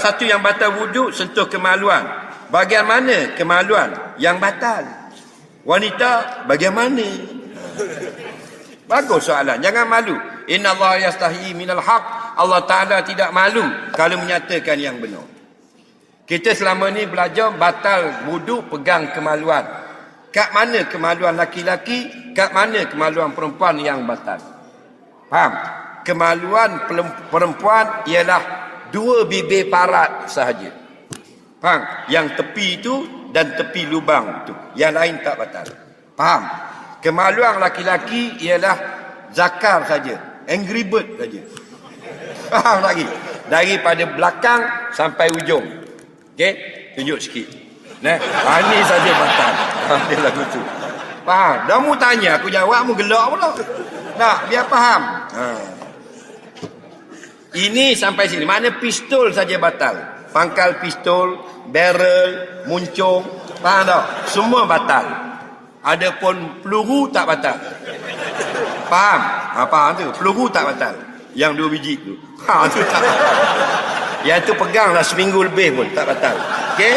satu yang batal wuduk sentuh kemaluan. Bagian mana kemaluan yang batal? Wanita bagaimana? Bagus soalan. Jangan malu. Inna Allah yastahi minal haq. Allah Ta'ala tidak malu kalau menyatakan yang benar. Kita selama ni belajar batal wuduk pegang kemaluan. Kat mana kemaluan laki-laki, kat mana kemaluan perempuan yang batal. Faham? Kemaluan perempuan ialah dua bibir parat sahaja. Faham? Yang tepi itu dan tepi lubang itu. Yang lain tak batal. Faham? Kemaluan laki-laki ialah zakar saja. Angry bird saja. Faham lagi? Daripada belakang sampai ujung. Okey? Tunjuk sikit. Nah, ha, ini saja batal. Ha, dia lagu tu. Faham? Dah mu tanya, aku jawab, mu gelak pula. Nak, biar faham. Ha. Ini sampai sini. Mana pistol saja batal. Pangkal pistol, barrel, muncung. Faham tak? Semua batal. Adapun peluru tak batal. Faham? Ha, faham tu? Peluru tak batal. Yang dua biji tu. Ha, tu tak batal. Yang tu pegang lah seminggu lebih pun tak batal. Okey?